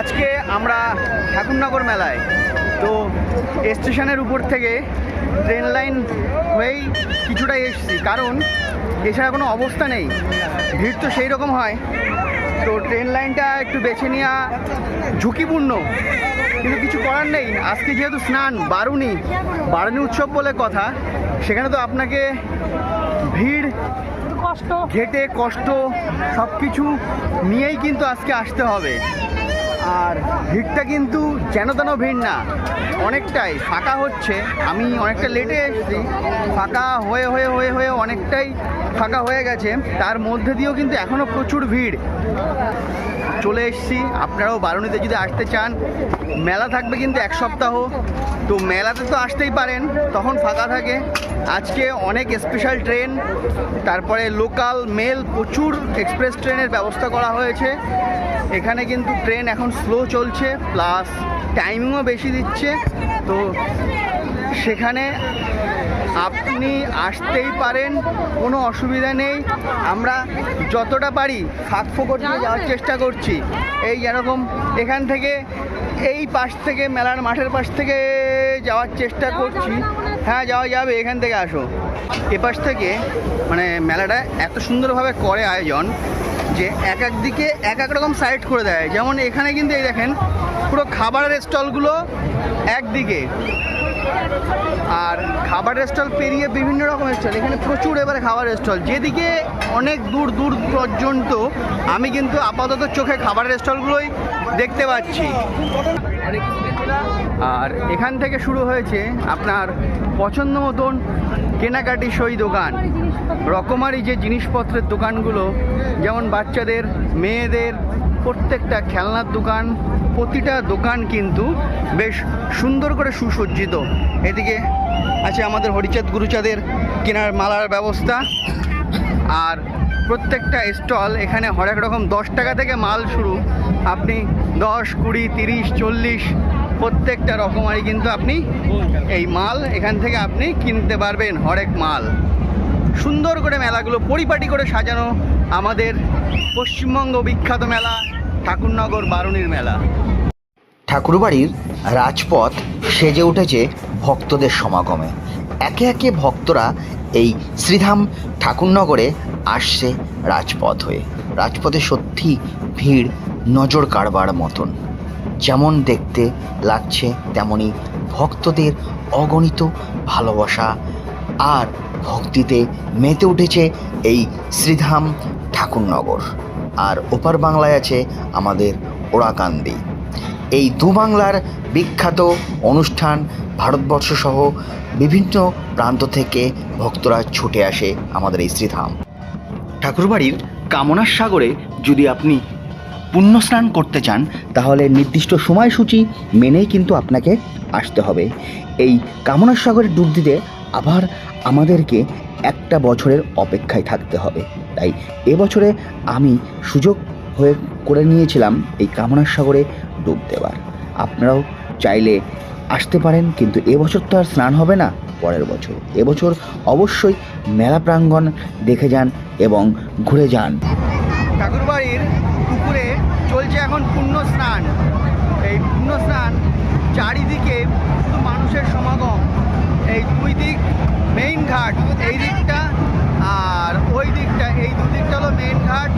আজকে আমরা ঠাকুরনগর মেলায় তো স্টেশনের উপর থেকে ট্রেন লাইন হয়েই কিছুটা এসেছি। কারণ এছাড়া কোনো অবস্থা নেই ভিড় তো সেই রকম হয়। তো ট্রেন লাইনটা একটু বেছে নেওয়া ঝুঁকিপূর্ণ কিন্তু কিছু করার নেই। আজকে যেহেতু স্নান বারুনি বারুনি উৎসব বলে কথা সেখানে তো আপনাকে ভিড় কষ্ট। ঘেটে কষ্ট সব কিছু নিয়েই কিন্তু আজকে আসতে হবে। আর ভিড়টা কিন্তু যেন তেন ভিড় না, অনেকটাই ফাঁকা হচ্ছে। আমি অনেকটা লেটে এসেছি, ফাঁকা হয়ে হয়ে হয়ে হয়ে অনেকটাই ফাঁকা হয়ে গেছে। তার মধ্যে দিয়েও কিন্তু এখনও প্রচুর ভিড়। চলে এসেছি, আপনারাও বারুণীতে যদি আসতে চান, মেলা থাকবে কিন্তু এক সপ্তাহ। তো মেলাতে তো আসতেই পারেন, তখন ফাঁকা থাকে। আজকে অনেক স্পেশাল ট্রেন তারপরে লোকাল মেল প্রচুর এক্সপ্রেস ট্রেনের ব্যবস্থা করা হয়েছে। এখানে কিন্তু ট্রেন এখন স্লো চলছে প্লাস টাইমিংও বেশি দিচ্ছে। তো সেখানে আপনি আসতেই পারেন, কোনো অসুবিধা নেই। আমরা যতটা পারি ফাঁক ফোকর দিয়ে যাওয়ার চেষ্টা করছি। এই যেরকম এখান থেকে এই পাশ থেকে, মেলার মাঠের পাশ থেকে যাওয়ার চেষ্টা করছি। হ্যাঁ যাওয়া যাবে এখান থেকে আসো। এপাশ থেকে মানে মেলাটা এত সুন্দরভাবে করে আয়োজন যে এক এক দিকে এক এক রকম সাইড করে দেয়। যেমন এখানে কিন্তু এই দেখেন পুরো খাবারের স্টলগুলো একদিকে। আর খাবারের স্টল পেরিয়ে বিভিন্ন রকম স্টল। এখানে প্রচুর এবারে খাবারের স্টল। যেদিকে অনেক দূর দূর পর্যন্ত আমি কিন্তু আপাতত চোখে খাবারের স্টলগুলোই দেখতে পাচ্ছি। আর এখান থেকে শুরু হয়েছে আপনার পছন্দ মতন কেনাকাটি সই দোকান। রকমারি যে জিনিসপত্রের দোকানগুলো, যেমন বাচ্চাদের, মেয়েদের, প্রত্যেকটা খেলনার দোকান, প্রতিটা দোকান কিন্তু বেশ সুন্দর করে সুসজ্জিত। এদিকে আছে আমাদের হরিচাঁদ গুরুচাঁদের কেনার মালার ব্যবস্থা। আর প্রত্যেকটা স্টল, এখানে হরেক রকম দশ টাকা থেকে মাল শুরু। আপনি দশ, কুড়ি, তিরিশ, চল্লিশ প্রত্যেকটা রকমারি কিন্তু আপনি এই মাল এখান থেকে আপনি কিনতে পারবেন, হরেক মাল। সুন্দর করে মেলাগুলো পরিপাটি করে সাজানো আমাদের পশ্চিমবঙ্গ বিখ্যাত মেলা, ঠাকুরনগর বারুণীর মেলা। ঠাকুরবাড়ির রাজপথ সেজে উঠেছে ভক্তদের সমাগমে। একে একে ভক্তরা এই শ্রীধাম ঠাকুরনগরে আসছে রাজপথ হয়ে। রাজপথে সত্যি ভিড় নজর কাড়বার মতন। যেমন দেখতে লাগছে, তেমনি ভক্তদের অগণিত ভালোবাসা। আর ভক্তিতে মেতে উঠেছে এই শ্রীধাম ঠাকুরনগর। আর ওপার বাংলায় আছে আমাদের ওরাকান্দি। এই দু বাংলার বিখ্যাত অনুষ্ঠান ভারতবর্ষ সহ বিভিন্ন প্রান্ত থেকে ভক্তরা ছুটে আসে আমাদের এই শ্রীধাম। ঠাকুরবাড়ির কামনার সাগরে যদি আপনি পুণ্য স্নান করতে চান, তাহলে নির্দিষ্ট সময়সূচি মেনেই কিন্তু আপনাকে আসতে হবে। এই কামনার সাগরে ডুব দিতে আবার আমাদেরকে একটা বছরের অপেক্ষায় থাকতে হবে। তাই এবছরে আমি সুযোগ হয়ে করে নিয়েছিলাম এই কামনার সাগরে ডুব দেওয়ার। আপনারাও চাইলে আসতে পারেন, কিন্তু এবছর তো আর স্নান হবে না, পরের বছর। এবছর অবশ্যই মেলা প্রাঙ্গণ দেখে যান এবং ঘুরে যান। চলছে এখন পুণ্য স্নান এই পুণ্য স্নান চারিদিকে শুধু মানুষের সমাগম। এই দুই দিক মেইন ঘাট, এই দিকটা আর ওই দিকটা, এই দু দিকটা হলো মেইন ঘাট।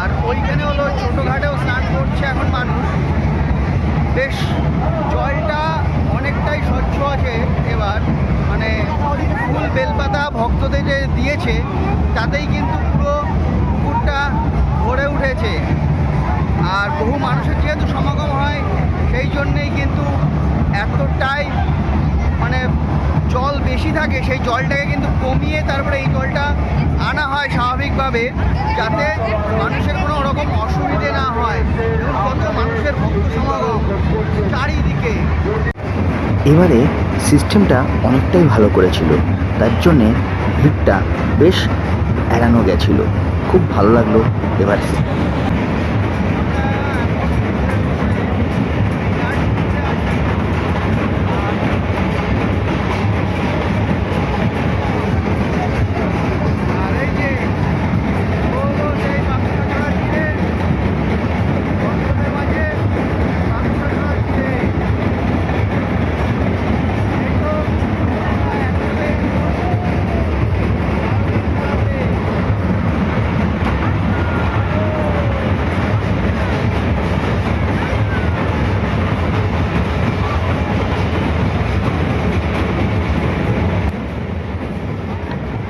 আর ওইখানে হলো ছোটো ঘাটেও স্নান করছে এখন মানুষ। বেশ জলটা অনেকটাই স্বচ্ছ আছে এবার। মানে ফুল বেলপাতা ভক্তদের যে দিয়েছে, তাতেই কিন্তু পুরো পুকুরটা ভরে উঠেছে আর বহু মানুষের যেহেতু সমাগম হয়, সেই জন্যেই কিন্তু এতটাই মানে জল বেশি থাকে, সেই জলটাকে কিন্তু কমিয়ে তারপরে এই জলটা আনা হয় স্বাভাবিকভাবে যাতে মানুষের কোনো রকম অসুবিধে না হয়। কত মানুষের ভক্ত সমাগম চারিদিকে। এবারে সিস্টেমটা অনেকটাই ভালো করেছিল, তার জন্যে ভিড়টা বেশ এড়ানো গেছিল। খুব ভালো লাগল এবার।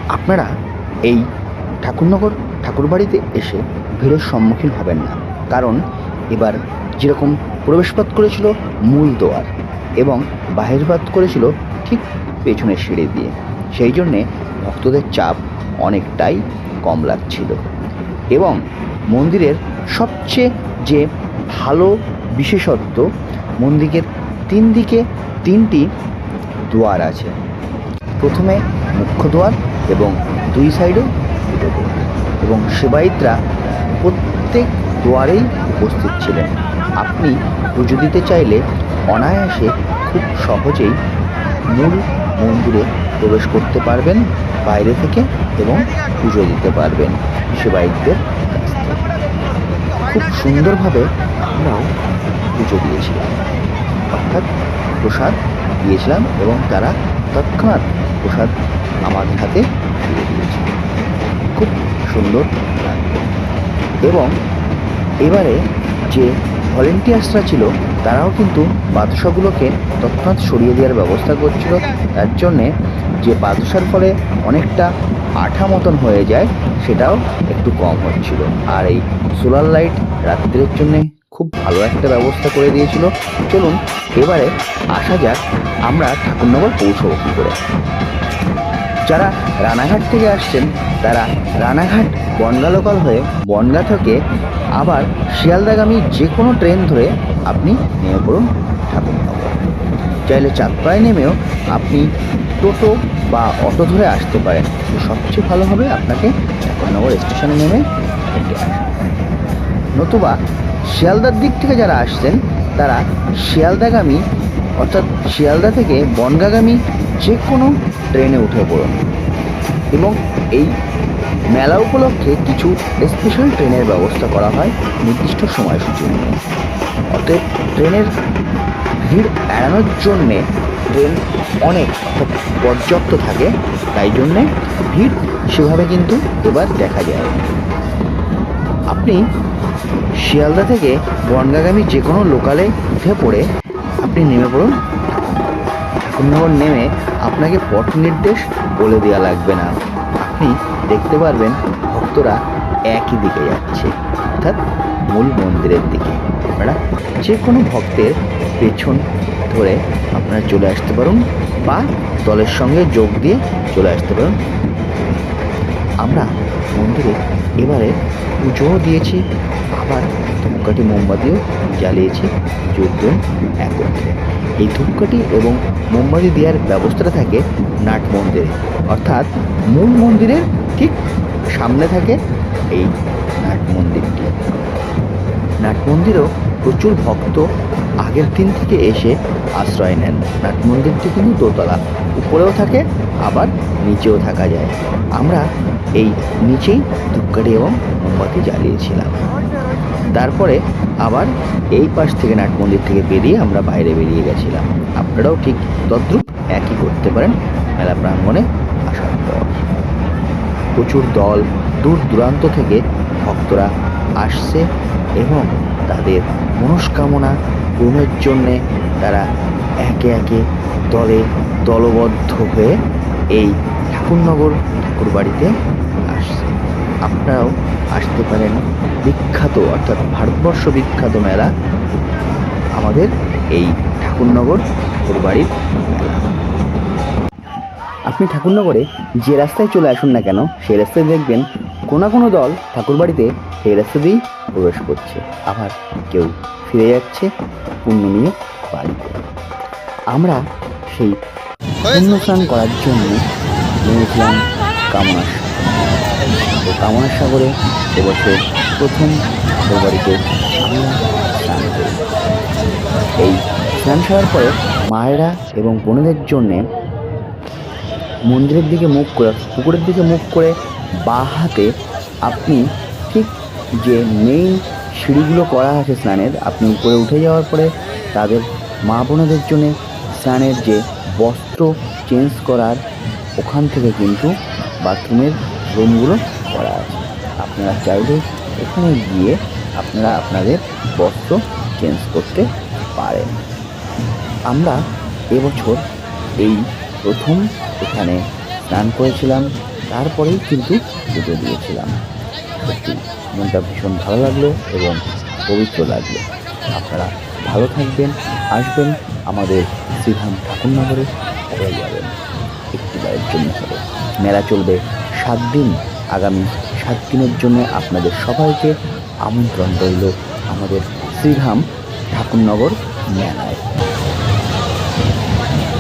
আপনারা এই ঠাকুরনগর ঠাকুরবাড়িতে এসে ভিড়ের সম্মুখীন হবেন না। কারণ এবার যেরকম প্রবেশপথ করেছিল মূল দোয়ার এবং বাহিরপাত করেছিল ঠিক পেছনের সিঁড়ি দিয়ে, সেই জন্যে ভক্তদের চাপ অনেকটাই কম লাগছিল। এবং মন্দিরের সবচেয়ে যে ভালো বিশেষত্ব, মন্দিরের তিন দিকে তিনটি দুয়ার আছে। প্রথমে মুখ্য দুয়ার এবং দুই সাইডে দুটো এবং সেবায়িতরা প্রত্যেক দুয়ারেই উপস্থিত ছিলেন। আপনি পুজো দিতে চাইলে অনায়াসে খুব সহজেই মূল মন্দিরে প্রবেশ করতে পারবেন, বাইরে থেকে এবং পুজো দিতে পারবেন সেবায়িতদের কাছ থেকে। খুব সুন্দরভাবে আমরাও পুজো দিয়েছিলাম। অর্থাৎ প্রসাদ দিয়েছিলাম এবং তারা তৎক্ষণাৎ প্রসাদ আমাদের হাতে দিয়ে দিয়েছে খুব সুন্দর। লাগল এবং এবারে যে ভলেন্টিয়ার্সরা ছিল, তারাও কিন্তু বাদশাগুলোকে তৎক্ষণাৎ সরিয়ে দেওয়ার ব্যবস্থা করছিল। তার জন্যে যে বাদশার ফলে অনেকটা আঠা মতন হয়ে যায়, সেটাও একটু কম হচ্ছিল। আর এই সোলার লাইট রাত্রের জন্যে খুব ভালো একটা ব্যবস্থা করে দিয়েছিল। চলুন এবারে আসা যাক, আমরা ঠাকুরনগর পৌঁছবো কী করে। যারা রানাঘাট থেকে আসছেন, তারা রানাঘাট বনগা লোকাল হয়ে বনগা থেকে আবার শিয়ালদাগামী যে কোনো ট্রেন ধরে আপনি নেমে পড়ুন ঠাকুরনগর। চাইলে চাঁদপাড়ায় নেমেও আপনি টোটো বা অটো ধরে আসতে পারেন। সবচেয়ে ভালো হবে আপনাকে ঠাকুরনগর স্টেশনে নেমে নতুবা শিয়ালদার দিক থেকে যারা আসছেন, তারা শিয়ালদাগামী অর্থাৎ শিয়ালদা থেকে বনগাগামী যে কোনো ট্রেনে উঠে পড়ুন। এবং এই মেলা উপলক্ষে কিছু স্পেশাল ট্রেনের ব্যবস্থা করা হয়। নির্দিষ্ট সময়সূচি নিয়ে। অতএব ট্রেনের ভিড় এড়ানোর জন্যে ট্রেন অনেক পর্যাপ্ত থাকে। তাই জন্যে ভিড় সেভাবে কিন্তু এবার দেখা যায়। আপনি শিয়ালদা থেকে বনগাগামী যে কোনো লোকালে উঠে পড়ে আপনি নেমে পড়ুন। ঠাকুরনগর নেমে আপনাকে পথ নির্দেশ বলে দেওয়া লাগবে না। আপনি দেখতে পারবেন ভক্তরা একই দিকে যাচ্ছে, অর্থাৎ মূল মন্দিরের দিকে। আপনারা যে কোনো ভক্তের পেছন ধরে আপনারা চলে আসতে পারুন বা দলের সঙ্গে যোগ দিয়ে চলে আসতে পারুন। আমরা মন্দিরে এবারে পুজোও দিয়েছি, আবার ধূপকাঠি মোমবাতিও জ্বালিয়েছি যুদ্ধ একত্রে। এই ধূপকাঠি এবং মোমবাতি দেওয়ার ব্যবস্থাটা থাকে নাট মন্দিরে। অর্থাৎ মূল মন্দিরের ঠিক সামনে থাকে এই নাট মন্দিরটি। নাট মন্দিরেও প্রচুর ভক্ত আগের দিন থেকে এসে আশ্রয় নেন। নাট মন্দিরটি কিন্তু দোতলা, উপরেও থাকে, আবার নিচেও থাকা যায়। আমরা এই নিচেই ধূপকাঠি এবং মোমবাতি জ্বালিয়েছিলাম। তারপরে আবার এই পাশ থেকে নাট মন্দির থেকে বেরিয়ে আমরা বাইরে বেরিয়ে গেছিলাম। আপনারাও ঠিক তদ্রূপ একই করতে পারেন, মেলা প্রাঙ্গণে আসার পর। প্রচুর দল দূর দূরান্ত থেকে ভক্তরা আসছে এবং তাদের মনস্কামনা পূরণের জন্যে তারা একে একে দলে দলবদ্ধ হয়ে এই ঠাকুরনগর ঠাকুর বাড়িতে আসছে। আপনারাও আসতে পারেন। বিখ্যাত, অর্থাৎ ভারতবর্ষ বিখ্যাত মেলা আমাদের এই ঠাকুরনগর ঠাকুর বাড়ির মেলা। আপনি ঠাকুরনগরে যে রাস্তায় চলে আসুন না কেন, সেই রাস্তায় দেখবেন কোনো কোনো দল ঠাকুরবাড়িতে সেই রাস্তা দিয়েই প্রবেশ করছে। আবার কেউ ফিরে যাচ্ছে পুণ্য নিয়ে বাড়িতে। আমরা সেই পুণ্য স্নান করার জন্য নেমেছিলাম সাগরে। তো কামনার সাগরে এবছর প্রথম ঠাকুরবাড়িতে আমরা স্নান করি এই স্নান সারার পরে মায়েরা এবং বোনেদের জন্যে মন্দিরের দিকে মুখ করে, পুকুরের দিকে মুখ করে বা হাতে আপনি ঠিক যে মেইন সিঁড়িগুলো করা আছে স্নানের, আপনি উপরে উঠে যাওয়ার পরে তাদের মা বোনেদের জন্য স্নানের যে বস্ত্র চেঞ্জ করার ওখান থেকে কিন্তু বাথরুমের রুমগুলো করা আছে। আপনারা চাইলে এখানে গিয়ে আপনারা আপনাদের বস্ত্র চেঞ্জ করতে পারেন। আমরা এবছর এই প্রথম এখানে স্নান করেছিলাম, তারপরেই কিন্তু পুজো দিয়েছিলাম। সত্যি, মনটা ভীষণ ভালো লাগল এবং পবিত্র লাগল। আপনারা ভালো থাকবেন, আসবেন আমাদের শ্রীধাম ঠাকুরনগরে হয়ে যাবেন। একটি বারের জন্য হবে। মেলা চলবে। সাত দিন। আগামী সাত দিনের জন্য আপনাদের সবাইকে আমন্ত্রণ রইল আমাদের শ্রীধাম ঠাকুরনগর মেলায়।